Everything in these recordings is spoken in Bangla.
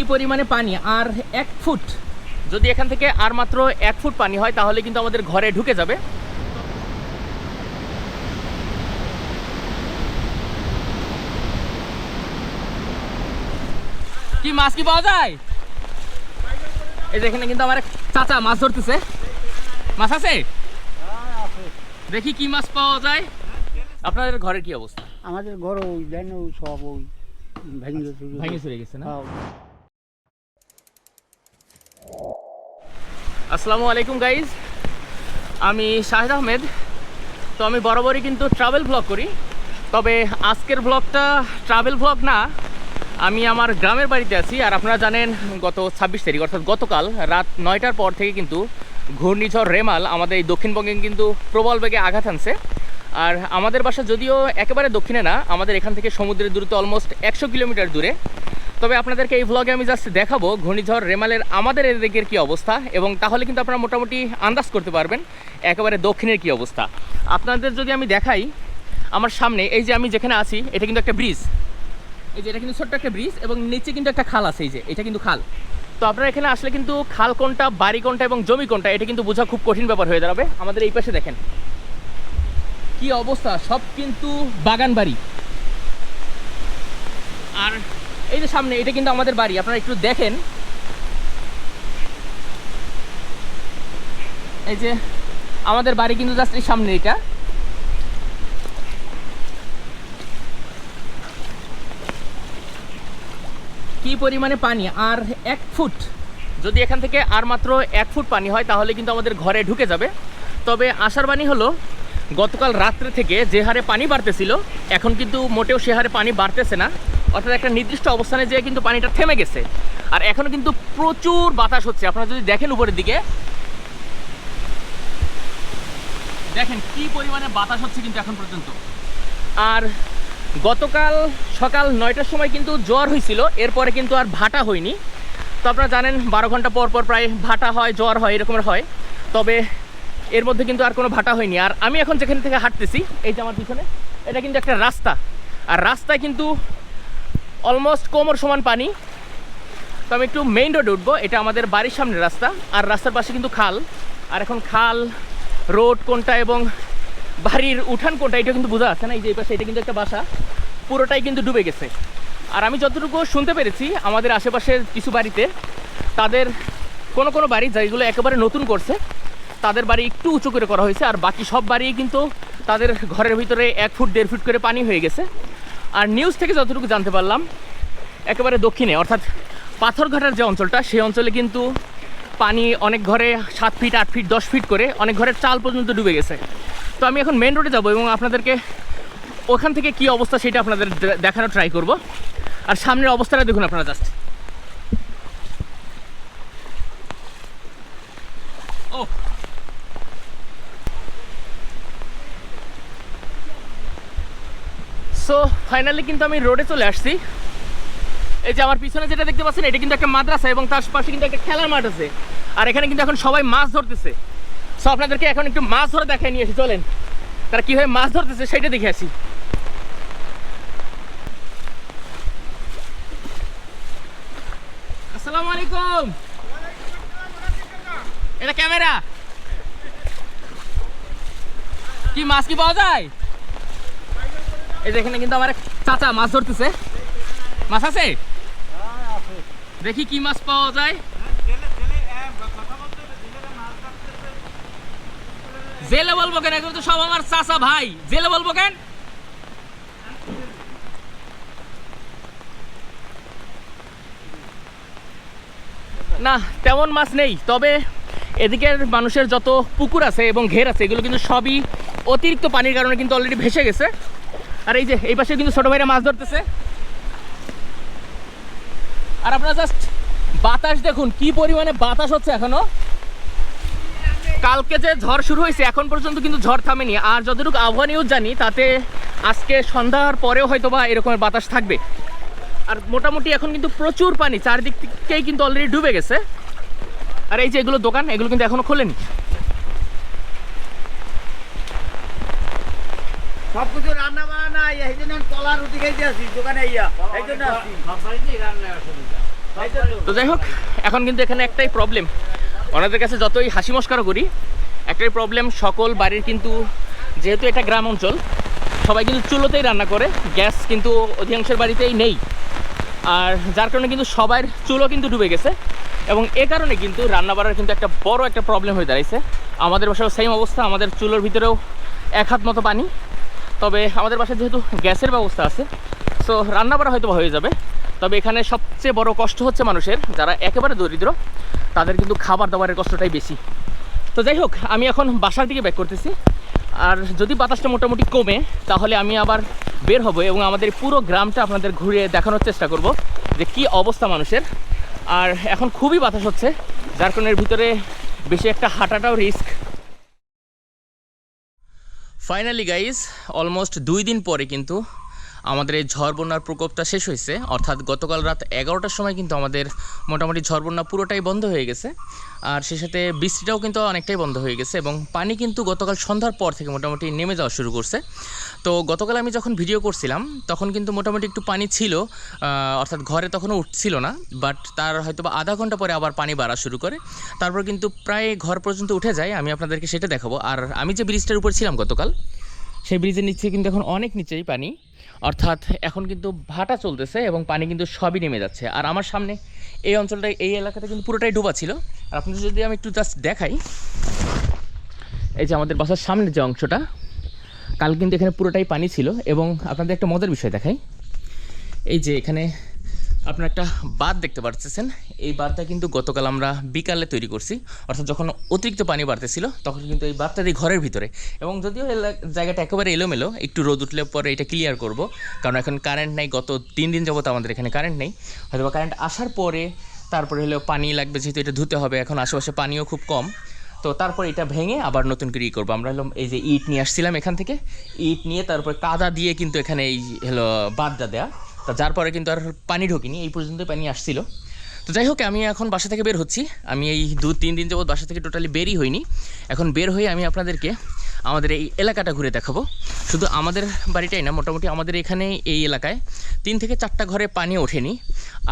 কি পরিমাণে পানি আর এক ফুট। যদি এখান থেকে আর মাত্র এক ফুট পানি হয় তাহলে কিন্তু আমাদের ঘরে ঢুকে যাবে। কি মাছ কি পাওয়া যায়? এই যে এখানে কিন্তু আমার চাচা মাছ ধরতেছে। মাছ আছে? দেখি কি মাছ পাওয়া যায়। আপনাদের ঘরের কি অবস্থা? আমাদের ঘর ওই দেন ওই সব ওই ভেঙে ভেঙে চলে গেছে না? আসসালামু আলাইকুম গাইজ আমি শাহেদ আহমেদ। তো আমি বরাবরই কিন্তু ট্রাভেল ব্লগ করি। তবে আজকের ব্লগটা ট্রাভেল ব্লগ না। আমি আমার গ্রামের বাড়িতে আছি। আর আপনারা জানেন, গত ছাব্বিশ তারিখ, অর্থাৎ গতকাল রাত নয়টার পর থেকে কিন্তু ঘূর্ণিঝড় রেমাল আমাদের এই দক্ষিণবঙ্গে কিন্তু প্রবল বেগে আঘাত আনছে আর আমাদের বাসা যদিও একেবারে দক্ষিণে না, আমাদের এখান থেকে সমুদ্রের দূরত্ব অলমোস্ট একশো কিলোমিটার দূরে। তবে আপনাদেরকে এই ভ্লগে আমি জাস্ট দেখাবো ঘূর্ণিঝড় রেমালের আমাদের এদিকের কি অবস্থা এবং তাহলে কিন্তু আপনারা মোটামুটি আন্দাজ করতে পারবেন একেবারে দক্ষিণের কি অবস্থা। আপনাদের যদি আমি দেখাই, আমার সামনে, এই যে আমি যেখানে আছি, এটা কিন্তু একটা ব্রিজ এই যে এটা কিন্তু ছোট্ট একটা ব্রিজ এবং নিচে কিন্তু একটা খাল আছে, এই যে, এটা কিন্তু খাল। তো আপনারা এখানে আসলে কিন্তু খাল কোনটা, বাড়ি কোনটা এবং জমি কোনটা, এটা কিন্তু বোঝা খুব কঠিন ব্যাপার হয়ে দাঁড়াবে। আমাদের এই পাশে দেখেন। কি অবস্থা? সব কিন্তু বাগান বাড়ি। আর এই যে সামনে, এটা কিন্তু আমাদের বাড়ি। আপনারা একটু দেখেন। এই যে আমাদের বাড়ি কিন্তু জাস্ট এই সামনে এটা। কি পরিমাণে পানি? আর এক ফুট। যদি এখান থেকে আর মাত্র এক ফুট পানি হয়, তাহলে কিন্তু আমাদের ঘরে ঢুকে যাবে। তবে আশার বাণী হলো, গতকাল রাত্রে থেকে যে হারে পানি বাড়তেছিল, এখন কিন্তু মোটেও সে হারে পানি বাড়তেছে না। অর্থাৎ একটা নির্দিষ্ট অবস্থানে যেয়ে কিন্তু পানিটা থেমে গেছে। আর এখনও কিন্তু প্রচুর বাতাস হচ্ছে। আপনারা যদি দেখেন উপরের দিকে, দেখেন কি পরিমাণে বাতাস হচ্ছে কিন্তু এখন পর্যন্ত। আর গতকাল সকাল নয়টার সময় কিন্তু জ্বর হয়েছিল, এরপরে কিন্তু আর ভাটা হয়নি। তো আপনারা জানেন, বারো ঘণ্টা পর পর প্রায় ভাটা হয়, জ্বর হয়, এরকমের হয়। তবে এর মধ্যে কিন্তু আর কোনো ভাটা হয়নি। আর আমি এখন যেখান থেকে হাঁটতেছি, এই যে আমার পিছনে, এটা কিন্তু একটা রাস্তা। আর রাস্তায় কিন্তু অলমোস্ট কোমর সমান পানি। তো আমি একটু মেইন রোডে উঠবো, এটা আমাদের বাড়ির সামনের রাস্তা, আর রাস্তার পাশে কিন্তু খাল। আর এখন খাল, রোড কোনটা এবং বাড়ির উঠান কোনটা এটা কিন্তু বোঝা যাচ্ছে না, এই যে এই পাশে এটা কিন্তু একটা বাসা, পুরোটাই কিন্তু ডুবে গেছে। আর আমি যতটুকু শুনতে পেরেছি, আমাদের আশেপাশের কিছু বাড়িতে, তাদের কোনো কোনো বাড়ি, যেগুলো একেবারে নতুন করছে, তাদের বাড়ি একটু উঁচু করে করা হয়েছে, আর বাকি সব বাড়ি কিন্তু তাদের ঘরের ভিতরে এক ফুট, দেড় ফুট করে পানি হয়ে গেছে। আর নিউজ থেকে যতটুকু জানতে পারলাম, একেবারে দক্ষিণে, অর্থাৎ পাথরঘাটার যে অঞ্চলটা, সেই অঞ্চলে কিন্তু পানি অনেক ঘরে সাত ফিট আট ফিট দশ ফিট করে অনেক ঘরের চাল পর্যন্ত ডুবে গেছে। তো আমি এখন মেন রোডে যাব এবং আপনাদেরকে ওখান থেকে কি অবস্থা সেটা আপনাদের দেখানোর ট্রাই করব। আর সামনের অবস্থাটা দেখুন আপনারা জাস্ট ও সো ফাইনালি কিন্তু আমি রোডে চলে আসছি। এই যে আমার পিছনে যেটা দেখতে পাচ্ছেন, এটা কিন্তু একটা মাদ্রাসা এবং তার পাশে কিন্তু একটা খেলার মাঠ আছে। আর এখানে কিন্তু এখন সবাই মাছ ধরতেছে। সো আপনাদেরকে এখন একটু মাছ ধরে দেখাই নিয়ে এসে চলেন। তারা কীভাবে মাছ ধরতেছে সেটা দেখে আসি। আসসালামু আলাইকুম। এটা ক্যামেরা। কি মাছ কি পাওয়া যায়? এই যে এখানে কিন্তু আমার চাচা মাছ ধরতেছে। মাছ আছে? দেখি কি মাছ পাওয়া যায়। জেলে বলব কেন? তো সব আমার চাচা ভাই। জেলে বলব কেন? না, তেমন মাছ নেই। তবে এদিকের মানুষের যত পুকুর আছে এবং ঘের আছে, এগুলো কিন্তু সবই অতিরিক্ত পানির কারণে কিন্তু অলরেডি ভেসে গেছে। আর এই যে, এই পাশে কিন্তু ছোট ভাইরা মাছ ধরতেছে। আর আপনারা জাস্ট বাতাস দেখুন, কি পরিমাণে বাতাস হচ্ছে এখনও। কালকে যে ঝড় শুরু হয়েছে, এখন পর্যন্ত কিন্তু ঝড় থামেনি। আর যতটুকু আবহাওয়া নিউজ জানি, তাতে আজকে সন্ধ্যার পরেও হয়তো বা এরকমের বাতাস থাকবে। আর মোটামুটি এখন কিন্তু প্রচুর পানি, চারদিক থেকেই কিন্তু অলরেডি ডুবে গেছে। আর এই যে এগুলো দোকান, এগুলো কিন্তু এখনও খোলেনি। সব কিছু রান্না বান্না এই জন্য কলা রুটি খাইতে আসি, দোকানে এই জন্য আসি। তো যাই হোক, এখন কিন্তু এখানে একটাই প্রবলেম ওনাদের কাছে যতই হাসি মস্কারও করি, একটাই প্রবলেম সকল বাড়ির কিন্তু যেহেতু এটা গ্রাম অঞ্চল, সবাই কিন্তু চুলোতেই রান্না করে, গ্যাস কিন্তু অধিকাংশের বাড়িতেই নেই। আর যার কারণে কিন্তু সবার চুলো কিন্তু ডুবে গেছে, এবং এ কারণে কিন্তু রান্না বাড়ার কিন্তু একটা বড় একটা প্রবলেম হয়ে দাঁড়াইছে। আমাদের বাসায় সেম অবস্থা, আমাদের চুলোর ভিতরেও এক হাত মতো পানি তবে আমাদের বাসায় যেহেতু গ্যাসের ব্যবস্থা আছে সো রান্না করা হয়তো হয়ে যাবে। তবে এখানে সবচেয়ে বড় কষ্ট হচ্ছে মানুষের, যারা একেবারে দরিদ্র, তাদের কিন্তু খাবার দাবারের কষ্টটাই বেশি। তো যাই হোক, আমি এখন বাসার দিকে ব্যাক করতেছি। আর যদি বাতাসটা মোটামুটি কমে, তাহলে আমি আবার বের হব এবং আমাদের পুরো গ্রামটা আপনাদের ঘুরে দেখানোর চেষ্টা করব যে কি অবস্থা মানুষের। আর এখন খুবই বাতাস হচ্ছে, যার কারণে ভিতরে বেশি একটা হাঁটাটাও রিস্ক ফাইনালি গাইজ অলমোস্ট দুই দিন পরে কিন্তু আমাদের এই ঝড় বন্যার প্রকোপটা শেষ হয়েছে। অর্থাৎ গতকাল রাত এগারোটার সময় কিন্তু আমাদের মোটামুটি ঝড় বন্যা পুরোটাই বন্ধ হয়ে গেছে। আর সে সাথে বৃষ্টিটাও কিন্তু অনেকটাই বন্ধ হয়ে গেছে এবং পানি কিন্তু গতকাল সন্ধ্যার পর থেকে মোটামুটি নেমে যাওয়া শুরু করছে। তো গতকাল আমি যখন ভিডিও করছিলাম, তখন কিন্তু মোটামুটি একটু পানি ছিল অর্থাৎ ঘরে তখনও উঠছিল না, বাট তার হয়তো বা আধা ঘণ্টা পরে আবার পানি বাড়া শুরু করে। তারপর কিন্তু প্রায় ঘর পর্যন্ত উঠে যায়, আমি আপনাদেরকে সেটা দেখাবো। আর আমি যে ব্রিজটার উপর ছিলাম গতকাল সেই ব্রিজের নিচে কিন্তু এখন অনেক নিচেই পানি। অর্থাৎ এখন কিন্তু ভাটা চলতেছে এবং পানি কিন্তু সবই নেমে যাচ্ছে। আর আমার সামনে এই অঞ্চলটা এই এলাকাটা কিন্তু পুরোটাই ডোবা ছিল। আর আপনাদের যদি আমি একটু জাস্ট দেখাই, এই যে আমাদের বাসার সামনের যে অংশটা, কাল কিন্তু এখানে পুরোটাই পানি ছিল। এবং আপনাদের একটা মজার বিষয় দেখাই। এই যে এখানে আপনারা একটা বাঁধ দেখতে পাচ্ছেন এই বাঁধটা কিন্তু গতকাল আমরা বিকালে তৈরি করছি। অর্থাৎ যখন অতিরিক্ত পানি বাড়তেছিল, তখন কিন্তু এই বাঁধটা দিই ঘরের ভিতরে। এবং যদিও জায়গাটা একেবারে এলোমেলো, একটু রোদ উঠলে পরে এটা ক্লিয়ার করব। কারণ এখন কারেন্ট নেই, গত তিন দিন যাবত আমাদের এখানে কারেন্ট নেই। হয়তো কারেন্ট আসার পরে তারপরে হলো পানি লাগবে, যেহেতু এটা ধুতে হবে, এখন আশেপাশে পানিও খুব কম। তো তারপর এটা ভেঙে আবার নতুন করে ই করব। আমরা হলো এই যে ইট নিয়ে আসছিলাম এখান থেকে। ইট নিয়ে তারপর কাদা দিয়ে কিন্তু এখানে এই হলো বাদটা দেয়া। তা যার পরে কিন্তু আর পানি ঢোকেনি, এই পর্যন্ত পানি আসছিল। তো যাই হোক, আমি এখন বাসা থেকে বের হচ্ছি। আমি এই দু, তিন দিন যাবত বাসা থেকে টোটালি বেরই হইনি। এখন বের হয়ে আমি আপনাদেরকে আমাদের এই এলাকাটা ঘুরে দেখাবো। শুধু আমাদের বাড়িটাই না, মোটামুটি আমাদের এখানে এই এলাকায় তিন থেকে চারটা ঘরে পানি ওঠেনি।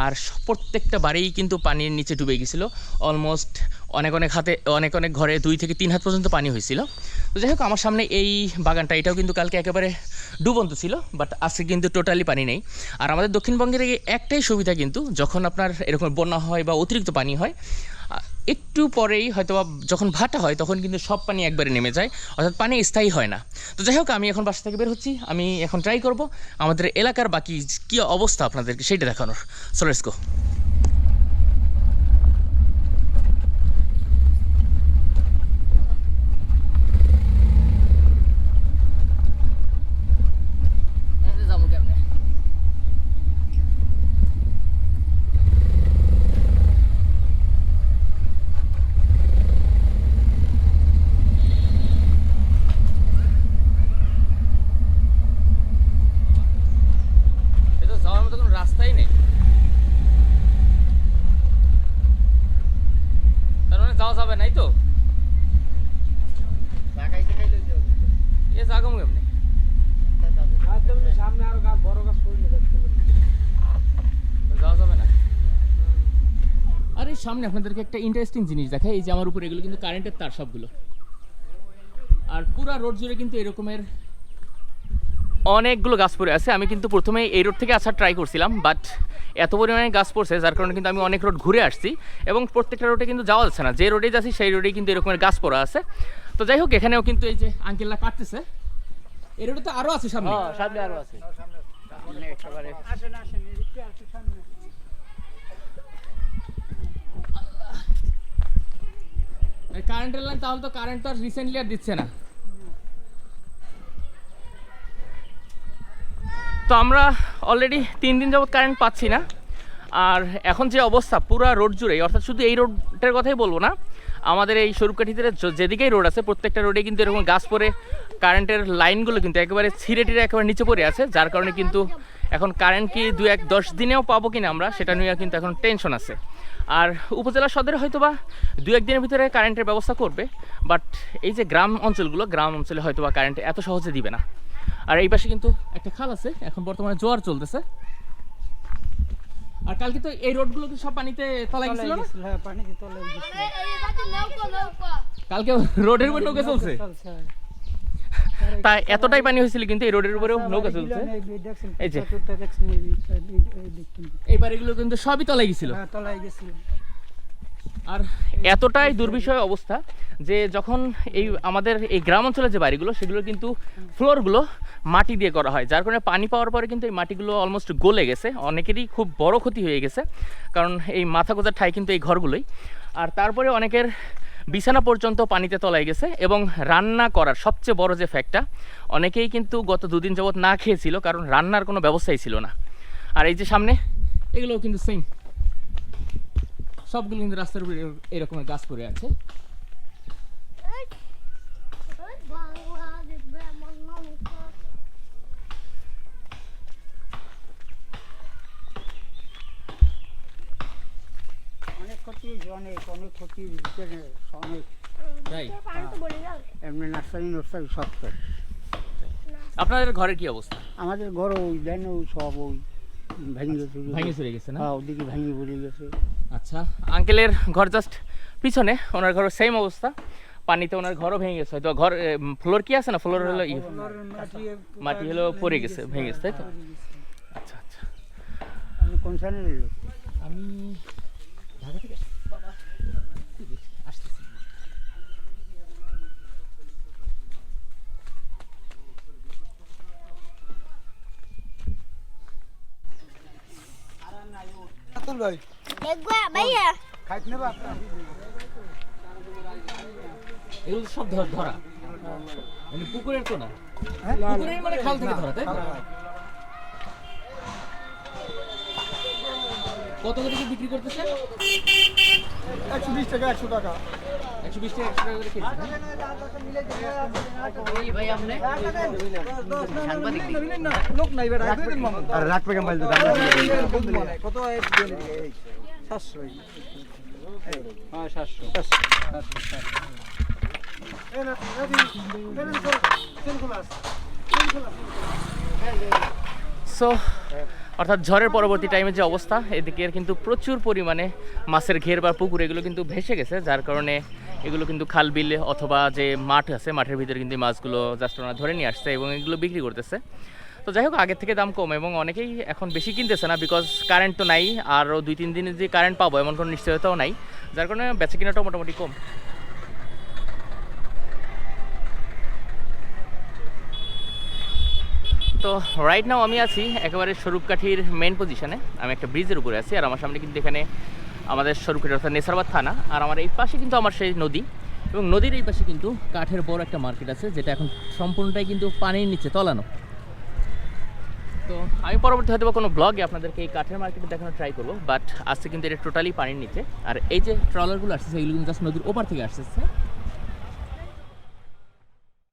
আর প্রত্যেকটা বাড়িই কিন্তু পানির নিচে ডুবে গেছিল। অলমোস্ট অনেক অনেক হাতে, অনেক অনেক ঘরে দুই থেকে তিন হাত পর্যন্ত পানি হয়েছিল। তো যাই হোক, আমার সামনে এই বাগানটা, এটাও কিন্তু কালকে একেবারে ডুবন্ত ছিল বাট আজকে কিন্তু টোটালি পানি নেই। আর আমাদের দক্ষিণবঙ্গের এই একটাই সুবিধা কিন্তু, যখন আপনার এরকম বন্যা হয় বা অতিরিক্ত পানি হয় একটু পরেই হয়তো যখন ভাটা হয়, তখন কিন্তু সব পানি একবারে নেমে যায়, অর্থাৎ পানি স্থায়ী হয় না। তো যাই হোক, আমি এখন বাসা থেকে বের হচ্ছি, আমি এখন ট্রাই করব, আমাদের এলাকার বাকি কী অবস্থা আপনাদেরকে সেইটা দেখানোর। যাব কেমনে এ তো যাওয়ার মতো কোনো রাস্তাই নেই তার মানে যাওয়া যাবে নাই তো এ জাগম কেমনি সামনে আরও গাছ বড় গাছ করলে দেখতে পারি যাওয়া যাবে না আর এই সামনে আপনাদেরকে একটা ইন্টারেস্টিং জিনিস দেখাই এই যে আমার উপর এগুলো কিন্তু কারেন্টের তার সবগুলো। আর পুরা রোড জুড়ে কিন্তু এরকমের অনেকগুলো গাছ পড়ে আছে। আমি কিন্তু প্রথমে এই রোড থেকে আসার ট্রাই করছিলাম বাট এত পরিমাণে গাছ পড়ছে যার কারণে কিন্তু আমি অনেক রোড ঘুরে আসছি এবং প্রত্যেকটা রোডে কিন্তু যাওয়া যাচ্ছে না। যে রোডে যাচ্ছি সেই রোডেই কিন্তু এরকমের গাছ পড়া আছে। তো যাই হোক এখানেও কিন্তু এই যে আঙ্কেলরা কাটতেছে। এই রোডে তো আরও আছে সামনে। সামনে আরও আছে একেবারে আসেন আসেন এদিকে আসেন সামনে কারেন্টের লাইন তাহলে তো কারেন্ট তো আর রিসেন্টলি আর দিচ্ছে না। তো আমরা অলরেডি তিন দিন যাবত কারেন্ট পাচ্ছি না। আর এখন যে অবস্থা, পুরা রোড জুড়েই অর্থাৎ শুধু এই রোডটার কথাই বলব না, আমাদের এই স্বরূপকাঠিতে য- যেদিকেই রোড আছে, প্রত্যেকটা রোডে কিন্তু এরকম গাছ পরে কারেন্টের লাইনগুলো কিন্তু একেবারে ছিঁড়ে টিড়ে একেবারে নিচে পড়ে আছে, যার কারণে কিন্তু এখন কারেন্ট কি দু এক দশ দিনেও পাবো কিনা আমরা, সেটা নিয়ে কিন্তু এখন টেনশন আছে। আর উপজেলা সদরে হয়তো বা দু একদিনের ভিতরে কারেন্টের ব্যবস্থা করবে বাট এই যে গ্রাম অঞ্চলগুলো গ্রাম অঞ্চলে হয়তো বা কারেন্ট এত সহজে দিবে না আর এই পাশে কিন্তু একটা খাল আছে এখন বর্তমানে জোয়ার চলতেছে আর কালকে তো এই রোডগুলো কি সব পানিতে তলায় গেছিল না হ্যাঁ পানিতে তলায় গেছিল কালকে রোডের উপর নৌকা চলছে চলছে তা এতটাই পানি হয়েছিল কিন্তু এই রোডের উপরেও নৌকা চলছে। এই যে। এই বাড়িগুলো কিন্তু সবই তলায় গেছিল। হ্যাঁ তলায় গেছিল। আর এতটাই দুর্বিষয় অবস্থা যে যখন এই আমাদের এই গ্রাম অঞ্চলের যে বাড়িগুলো সেগুলো কিন্তু ফ্লোরগুলো মাটি দিয়ে করা হয় যার কারণে পানি পাওয়ার পরে কিন্তু এই মাটিগুলো অলমোস্ট গলে গেছে। অনেকেরই খুব বড় ক্ষতি হয়ে গেছে কারণ এই মাথা গোজার ঠাই কিন্তু এই ঘরগুলোই। আর তারপরে অনেকের বিছানা পর্যন্ত পানিতে তলায় গেছে এবং রান্না করার সবচেয়ে বড় যে ফ্যাক্টটা অনেকেই কিন্তু গত দুদিন যাবৎ না খেয়েছিল কারণ রান্নার কোনো ব্যবস্থাই ছিল না। আর এই যে সামনে, এগুলোও কিন্তু সেম সবগুলো কিন্তু রাস্তার উপরে এরকম- এরকমের গাছ পড়ে আছে। অনেক অনেক ক্ষতি অনেক। তাই? এমনি নার্সারি নার্সারি সব। আপনাদের ঘরের কি অবস্থা? আমাদের ঘর ওই দেন ওই সব ওই ভেঙে গেছে ভেঙে চলে গেছে না? হ্যাঁ ওদিকে ভেঙে পড়ে গেছে। আচ্ছা আঙ্কেলের ঘর জাস্ট পিছনে ওনার ঘরের সেম অবস্থা। পানিতে ওনার ঘরও ভেঙে গেছে হয়তো ঘর ফ্লোর কি আছে না? ফ্লোর হলো মাটি হলো পড়ে গেছে ভেঙে গেছে তাই তো? আচ্ছা আচ্ছা। কোন চ্যানেলের আমি ঢাকা থেকে আসছি। বাবা, ঠিক আছে, আসতেছি। খাইতে নেবা এগুলো সব ধর- ধরা। মানে পুকুরের তো না হ্যাঁ? পুকুরের মানে খাল থেকে ধরা তাই? কত করে কি বিক্রি করতেছেন একশো বিশ টাকা একশো টাকা। সো অর্থাৎ ঝড়ের পরবর্তী টাইমে যে অবস্থা এদিকের কিন্তু প্রচুর পরিমাণে মাছের ঘের বা পুকুর এগুলো কিন্তু ভেসে গেছে যার কারণে এগুলো কিন্তু খাল বিল অথবা যে মাঠ আছে, মাঠের ভিতরে কিন্তু মাছগুলো জাস্ট ওনারা ধরে নিয়ে আসছে এবং এগুলো বিক্রি করতেছে। তো যাই হোক, আগের থেকে দাম কম এবং অনেকেই এখন বেশি কিনতেছে না বিকজ কারেন্ট তো নাই আরও দুই, তিন দিনে যে কারেন্ট পাবো এমন কোনো নিশ্চয়তাও নাই, যার কারণে বেচা কিনাটাও মোটামুটি কম। তো রাইট নাও আমি আছি একেবারে স্বরূপকাঠির মেন পজিশনে আমি একটা ব্রিজের উপরে আছি আর আমার সামনে কিন্তু এখানে আমাদের স্বরূপের অর্থাৎ নেসারবাদ থানা, আর আমার এই পাশে কিন্তু আমার সেই নদী, এবং নদীর এই পাশে কিন্তু কাঠের বড় একটা মার্কেট আছে, যেটা এখন সম্পূর্ণটাই কিন্তু পানির নিচে তলানো। তো আমি পরবর্তী হয়তো কোনো ব্লগে আপনাদেরকে এই কাঠের মার্কেটে দেখানো ট্রাই করব বাট আজকে কিন্তু এটা টোটালি পানির নিচে। আর এই যে ট্রলারগুলো আসছে, সেগুলো কিন্তু জাস্ট নদীর ওপার থেকে আসতেছে